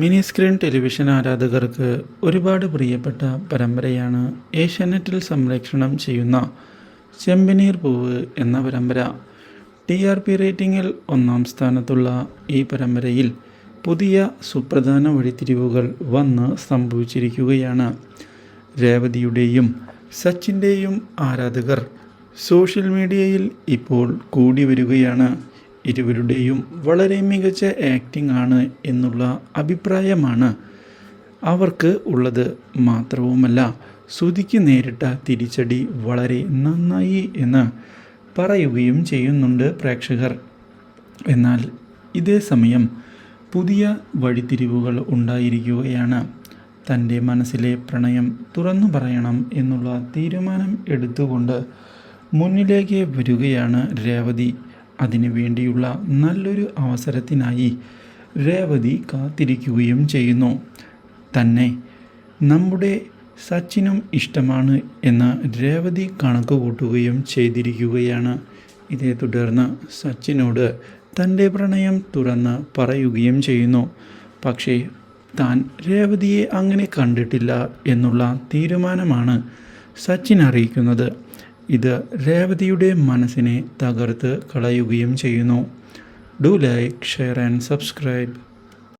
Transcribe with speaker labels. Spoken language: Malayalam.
Speaker 1: മിനി സ്ക്രീൻ ടെലിവിഷൻ ആരാധകർക്ക് ഒരുപാട് പ്രിയപ്പെട്ട പരമ്പരയാണ് ഏഷ്യാനെറ്റിൽ സംരക്ഷണം ചെയ്യുന്ന ചെമ്പനീർ പൂവ് എന്ന പരമ്പര. ടി ആർ പി റേറ്റിംഗിൽ ഒന്നാം സ്ഥാനത്തുള്ള ഈ പരമ്പരയിൽ പുതിയ സുപ്രധാന വഴിത്തിരിവുകൾ വന്ന് സംഭവിച്ചിരിക്കുകയാണ്. രേവതിയുടെയും സച്ചിന്റെയും ആരാധകർ സോഷ്യൽ മീഡിയയിൽ ഇപ്പോൾ കൂടി വരികയാണ് ഇരുവരുടെയും വളരെ മികച്ച ആക്ടിംഗ് ആണ് എന്നുള്ള അഭിപ്രായമാണ് അവർക്ക് ഉള്ളത്. മാത്രവുമല്ല ശ്രുതിക്ക് നേരിട്ട തിരിച്ചടി വളരെ നന്നായി എന്ന് പറയുകയും ചെയ്യുന്നുണ്ട് പ്രേക്ഷകർ. എന്നാൽ ഇതേ സമയം പുതിയ വഴിത്തിരിവുകൾ ഉണ്ടായിരിക്കുകയാണ്. തന്റെ മനസ്സിലെ പ്രണയം തുറന്നു പറയണം എന്നുള്ള തീരുമാനം എടുത്തുകൊണ്ട് മുന്നിലേക്ക് വരികയാണ് രേവതി. അതിനു വേണ്ടിയുള്ള നല്ലൊരു അവസരത്തിനായി രേവതി കാത്തിരിക്കുകയും ചെയ്യുന്നു. തന്നെ നമ്മുടെ സച്ചിനും ഇഷ്ടമാണ് എന്ന് രേവതി കണക്ക് കൂട്ടുകയും ചെയ്തിരിക്കുകയാണ്. ഇതേ തുടർന്ന് സച്ചിനോട് തന്റെ പ്രണയം തുറന്ന് പറയുകയും ചെയ്യുന്നു. പക്ഷേ താൻ രേവതിയെ അങ്ങനെ കണ്ടിട്ടില്ല എന്നുള്ള തീരുമാനമാണ് സച്ചിൻ അറിയിക്കുന്നത്. ഇത് രേവതിയുടെ മനസ്സിനെ തകർത്ത് കളയുകയും ചെയ്യുന്നു. Do like share and subscribe